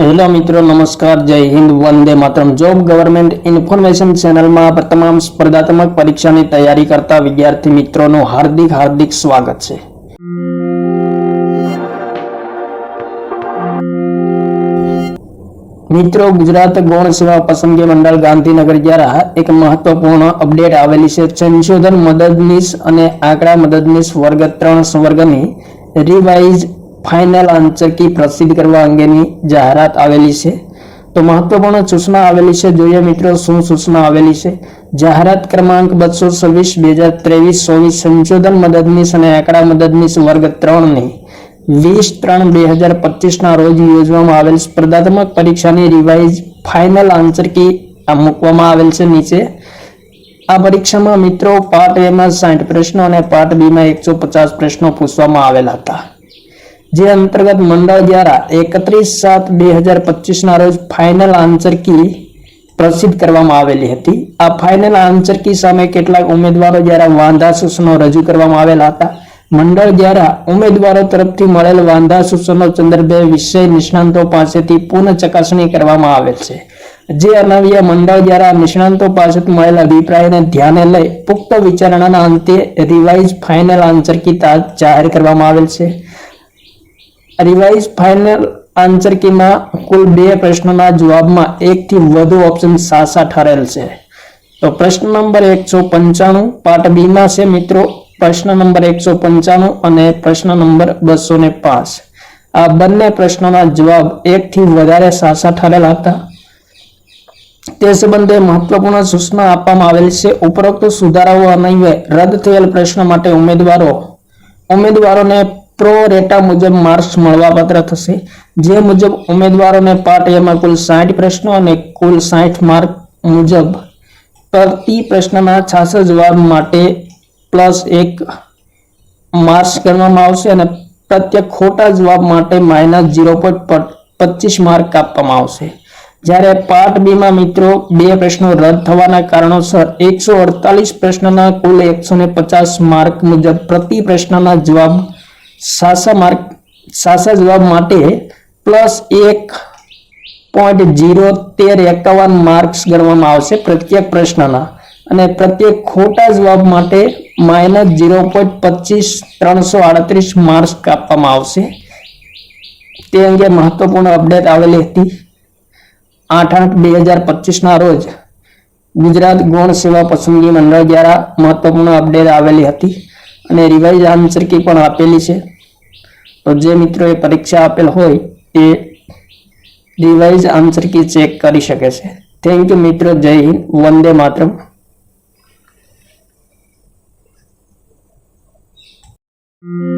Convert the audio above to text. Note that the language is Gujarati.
હેલો મિત્રો, નમસ્કાર, જય Hind, Vande Mataram. Job government information ચેનલમાં તમામ સ્પર્ધાત્મક પરીક્ષાની તૈયારી કરતા વિદ્યાર્થી મિત્રોનું હાર્દિક હાર્દિક સ્વાગત છે. મિત્રો, ગુજરાત ગૌણ સેવા પસંદગી મંડળ ગાંધીનગર દ્વારા એક મહત્વપૂર્ણ અપડેટ આવેલી છે. સંશોધન મદદનીશ અને આંકડા મદદનીશ વર્ગ ત્રણ વર્ગની રિવાઇઝ ફાઇનલ આંચકી પ્રસિદ્ધ કરવા અંગેની જાહેરાત આવેલી છે. તો મહત્વપૂર્ણ સૂચના આવેલી છે. જોઈએ મિત્રો શું સૂચના આવેલી છે. જાહેરાત ક્રમાંક બસો છવ્વીસ, બે હજાર ત્રેવીસ ચોવીસ સંશોધન મદદનીશ અને આંકડા મદદનીશ વર્ગ ત્રણની વીસ ત્રણ બે હજાર પચીસના રોજ યોજવામાં આવેલ સ્પર્ધાત્મક પરીક્ષાની રિવાઇઝ ફાઇનલ આન્સર કી આ મૂકવામાં આવેલ છે નીચે. આ પરીક્ષામાં મિત્રો પાર્ટ એમાં સાઠ પ્રશ્નો અને પાર્ટ બીમાં એકસો પચાસ પ્રશ્નો પૂછવામાં આવેલા હતા. જે અંતર્ગત મંડળ દ્વારા એકત્રીસ સાત બે હજાર પચીસના રોજ ફાઇનલ આન્સર કી પ્રસિદ્ધ કરવામાં આવેલી હતી. આ ફાઇનલ આન્સર કી સામે કેટલાક ઉમેદવારો દ્વારા વાંધા સૂચનો રજૂ કરવામાં આવેલા હતા. મંડળ દ્વારા ઉમેદવારો તરફથી મળેલ વાંધા સૂચનો સંદર્ભે વિષય નિષ્ણાંતો પાસેથી પુનઃ ચકાસણી કરવામાં આવેલ છે. જે અનવ્ય મંડળ દ્વારા નિષ્ણાંતો પાસેથી મળેલ અભિપ્રાયને ધ્યાને લઈ પુખ્ત વિચારણાના અંતે રિવાઇઝ ફાઇનલ આન્સર કી જાહેર કરવામાં આવેલ છે. રિવાઇઝ ફાઇનલ આન્સર કીમાં કુલ બે પ્રશ્નોના જવાબમાં એકથી વધુ ઓપ્શન સાસા ઠરેલ છે. તો પ્રશ્ન નંબર એકસો પંચાણું પાર્ટ બી માં છે મિત્રો. પ્રશ્ન નંબર એકસો પંચાણું અને પ્રશ્ન નંબર બસો ને પાંચ. આ બંને પ્રશ્નોના જવાબ એકથી વધારે સાસા ઠરેલા હતા. તે સંબંધે મહત્વપૂર્ણ સૂચના આપવામાં આવેલ છે. ઉપરોક્ત સુધારાઓ અન્વયે રદ થયેલ પ્રશ્ન માટે ઉમેદવારો, ઉમેદવારોને પ્રો રેટા મુજબ માર્ક્સ મળવાપાત્ર થશે. જે મુજબ ઉમેદવારોને પાર્ટ એમાં કુલ સાઠ પ્રશ્નો અને કુલ સાઠ માર્ક મુજબ. પ્રતિ પ્રશ્નના છાસઠ જવાબ માટે પ્લસ એક માર્ક્સ ગણવામાં આવશે અને પ્રત્યેક ખોટા જવાબ માટે માઇનસ ઝીરો પોઈન્ટ પચીસ માર્ક આપવામાં આવશે. જ્યારે પાર્ટ બીમાં મિત્રો બે પ્રશ્નો રદ થવાના કારણોસર એકસો અડતાલીસ પ્રશ્નના કુલ એકસો ને પચાસ માર્ક મુજબ પ્રતિ પ્રશ્નના જવાબ સાસા માર્ક, સાસા જવાબ માટે પ્લસ એક પોઈન્ટ જીરો તેર એકાવન માર્ક્સ ગણવામાં આવશે પ્રત્યેક પ્રશ્નના. અને પ્રત્યેક ખોટા જવાબ માટે માઇનસ જીરો પોઈન્ટ પચીસ ત્રણસો આડત્રીસ માર્ક્સ કાપવામાં આવશે. તે અંગે મહત્વપૂર્ણ અપડેટ આવેલી હતી. આઠ આઠ બે હજાર પચીસના રોજ ગુજરાત ગૌણ સેવા પસંદગી મંડળ દ્વારા મહત્વપૂર્ણ અપડેટ આવેલી હતી. અને રિવાઇઝ આન્સર કી પણ આપેલી છે. તો જે મિત્રોએ પરીક્ષા આપેલ હોય એ રિવાઇઝ આન્સર કી ચેક કરી શકે છે થેન્ક યુ મિત્રો, જય હિન્દ વંદે માતરમ Mm-hmm.